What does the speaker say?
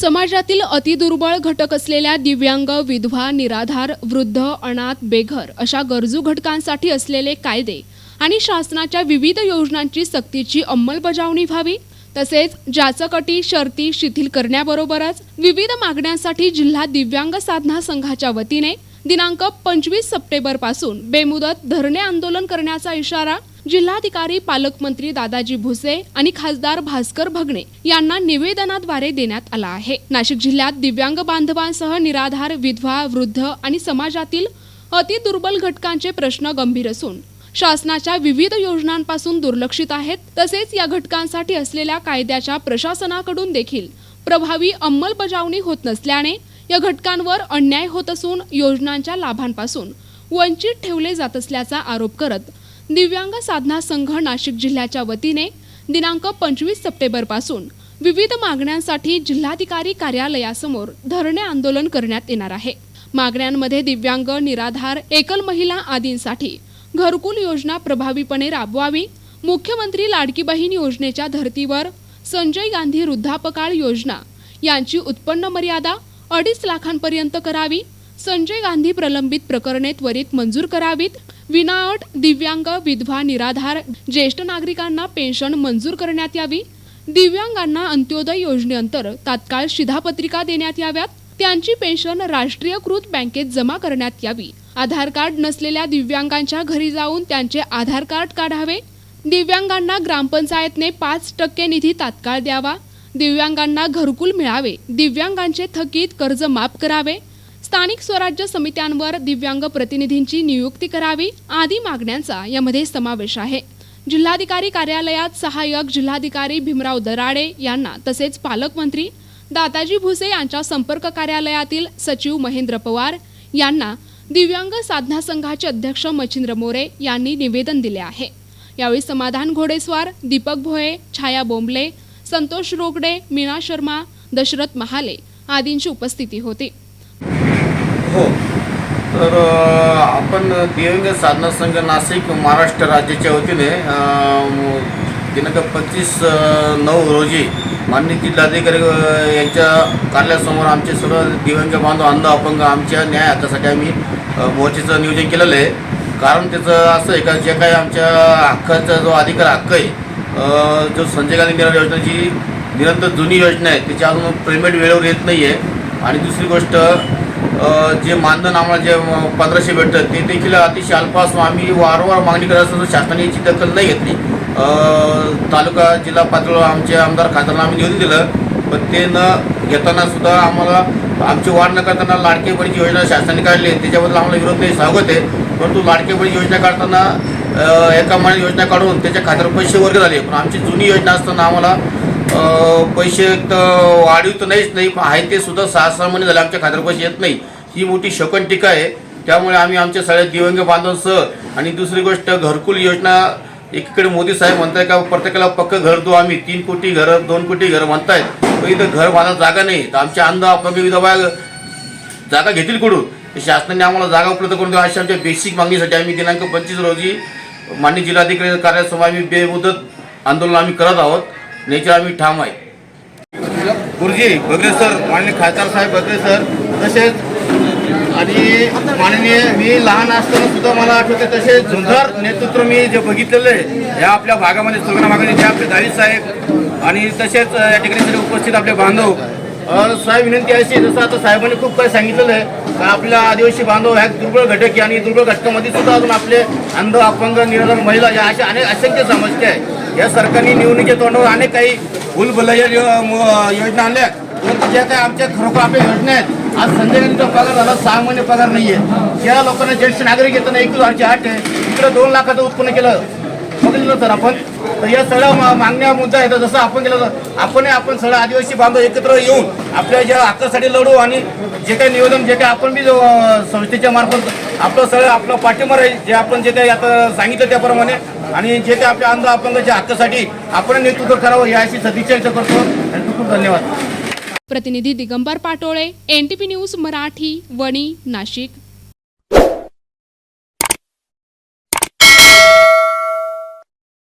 समाजातील अतिदुर्बळ घटक असलेल्या दिव्यांग विधवा निराधार वृद्ध अनाथ बेघर अशा गरजू घटकांसाठी असलेले कायदे आणि शासनाच्या विविध योजनांची सक्तीची अंमलबजावणी व्हावी तसेच जाचकटी शर्ती शिथिल करण्याबरोबरच विविध मागण्यांसाठी जिल्हा दिव्यांग साधना संघाच्या वतीने दिनांक पंचवीस सप्टेंबरपासून बेमुदत धरणे आंदोलन करण्याचा इशारा जिल्हाधिकारी पालकमंत्री दादाजी भुसे आणि खासदार भास्कर भगणे यांना निवेदनाद्वारे देण्यात आला आहे. नाशिक जिल्ह्यात दिव्यांग बांधवांसह निराधार विधवा वृद्ध आणि समाजातील अतिदुर्बल घटकांचे प्रश्न गंभीर असून शासनाच्या विविध योजनांपासून दुर्लक्षित आहेत. तसेच या घटकांसाठी असलेल्या कायद्याच्या प्रशासनाकडून देखील प्रभावी अंमलबजावणी होत नसल्याने या घटकांवर अन्याय होत असून योजनांच्या लाभांपासून वंचित ठेवले जात असल्याचा आरोप करत दिव्यांग साधना संघ नाशिक जिल्ह्याच्या वतीने दिनांक पंचवीस सप्टेंबरपासून विविध मागण्यांसाठी जिल्हाधिकारी कार्यालयासमोर धरणे आंदोलन करण्यात येणार आहे. मागण्यांमध्ये दिव्यांग निराधार एकल महिला आदींसाठी घरकुल योजना प्रभावीपणे राबवावी मुख्यमंत्री लाडकी बहीण योजनेच्या धर्तीवर संजय गांधी वृद्धापकाळ योजना यांची उत्पन्न मर्यादा अडीच लाखांपर्यंत करावी संजय गांधी प्रलंबित प्रकरणे त्वरित मंजूर करावीत विनाअट दिव्यांग विधवा निराधार ज्येष्ठ नागरिकांना पेन्शन मंजूर करण्यात यावी. दिव्यांगांना अंत्योदय योजनेअंतर तात्काळ शिधापत्रिका देण्यात याव्यात. त्यांची पेन्शन राष्ट्रीयकृत बँकेत जमा करण्यात यावी. आधार कार्ड नसलेल्या दिव्यांगांच्या घरी जाऊन त्यांचे आधार कार्ड काढावे. दिव्यांगांना ग्रामपंचायतने पाच टक्के निधी तात्काळ द्यावा. दिव्यांगांना घरकुल मिळावे. दिव्यांगांचे थकीत कर्ज माफ करावे. स्थानिक स्वराज्य समित्यांवर दिव्यांग प्रतिनिधींची नियुक्ती करावी आदी मागण्यांचा यामध्ये समावेश आहे. जिल्हाधिकारी कार्यालयात सहाय्यक जिल्हाधिकारी भीमराव दराडे यांना तसेच पालकमंत्री दादाजी भुसे यांच्या संपर्क कार्यालयातील सचिव महेंद्र पवार यांना दिव्यांग साधना संघाचे अध्यक्ष मच्छिंद्र मोरे यांनी निवेदन दिले आहे. यावेळी समाधान घोडेस्वार दीपक भोये छाया बोंबले संतोष रोगडे मीना शर्मा दशरथ महाले आदींची उपस्थिती होती. हो. तर आपण दिव्यांग साधना संघ नाशिक महाराष्ट्र राज्याच्या वतीने दिनांक पंचवीस नऊ रोजी माननीय जिल्हाधिकारी यांच्या कार्यालयासमोर आमचे सर्व दिव्यांग बांधव अंध अपंग आमच्या न्याय हक्कासाठी आम्ही मोर्चेचं नियोजन केलेलं आहे. कारण त्याचं असं आहे का जे काही आमच्या हक्काचा जो अधिकार हक्क आहे जो संजय गांधी निराधार योजनेची निरंतर जुनी योजना आहे त्याच्या अजून पेमेंट वेळेवर येत नाही आहे आणि दुसरी गोष्ट जे मानधन आम्हाला जे पंधराशे भेटतं ते देखील अतिशय अल्प असून आम्ही वारंवार मागणी करत असतो शासनाने याची दखल नाही घेतली. तालुका जिल्हा पातळीवर आमचे आमदार खासदारांना आम्ही निवेदन दिलं पण ते न घेताना सुद्धा आम्हाला आमची वाढ न करताना लाडके बळीची योजना शासनाने काढली आहे. त्याच्याबद्दल आम्हाला विरोध नाही स्वागत आहे. परंतु लाडके बळी योजना काढताना एका महिन्यात योजना काढून त्याच्या खात्यावर पैसे वर्ग झाले. पण आमची जुनी योजना असताना आम्हाला पैसे तर वाढीव तर नाहीच नाही पण आहे ते सुद्धा सहा सहा महिने झाले आमच्या खात्यावर पैसे येत नाही. ही मोठी शकन टीका आहे. त्यामुळे आम्ही आमच्या सगळ्या दिव्यांग बांधवांसह आणि दुसरी गोष्ट घरकुल योजना एकीकडे मोदी साहेब म्हणताय का प्रत्येकाला पक्क घर दो आम्ही. तीन कोटी घरं दोन कोटी घरं म्हणतायत. पण इथं घर बांधायला जागा नाही. तर आमच्या अंध अपंग विधवा जागा घेतील कुठून? शासनाने आम्हाला जागा उपलब्ध करून द्यावी अशा आमच्या बेसिक मागणीसाठी आम्ही दिनांक पंचवीस रोजी माननीय जिल्हाधिकारी कार्यालयासमोर आम्ही बेमुदत आंदोलन आम्ही करत आहोत. नेचर आम्ही ठाम आहे. गुरुजी बगरे सर माननीय खासदार साहेब बगरे सर तसेच आणि माननीय मी लहान असताना सुद्धा मला आठवते तसे झुंजार नेतृत्व मी जे बघितलेलं आहे या आपल्या भागामध्ये सुगणा भागाने जे आपले दावी साहेब आणि तसेच या ठिकाणी सगळे उपस्थित आपले बांधव साहेब विनंती अशी जसं आता साहेबांनी खूप काही सांगितलेलं आहे का आपल्या आदिवासी बांधव ह्या दुर्बळ घटक आहे आणि दुर्बळ घटकामध्ये सुद्धा अजून आपले अंध अपंग निराधार महिला या अशा अनेक असंख्य समस्या आहे. या सरकारने निवडणुकीच्या तोंडावर अनेक काही भूलभुलैया योजना आणल्या परंतु ज्या काही आमच्या खरोखर आपल्या योजना आहेत आज संजय पगार झाला सहा महिने पगार नाहीये. या लोकांना ज्येष्ठ नागरिक येताना एक हजारची आठ आहे. इकडे दोन लाखाचं उत्पन्न केलं. बघितलं सर आपण? तर या सगळ्या मा- मागण्या मुद्दा आहेत. जसं आपण केलं तर आपण आपण सगळं आदिवासी बांधव एकत्र येऊन आपल्या ज्या हक्कासाठी लढू आणि जे काही निवेदन जे काही आपण बी संस्थेच्या मार्फत आपलं सगळं आपलं पाठिंबा आहे जे आपण जे काही आता सांगितलं त्याप्रमाणे. आणि जे काही आपल्या अंध अपंगाच्या हक्कासाठी आपण नेतृत्व करावं याची सदिच्छा करतो. आणि खूप खूप धन्यवाद. प्रतिनिधी Digambar Patole N T P news Marathi Wani Nashik.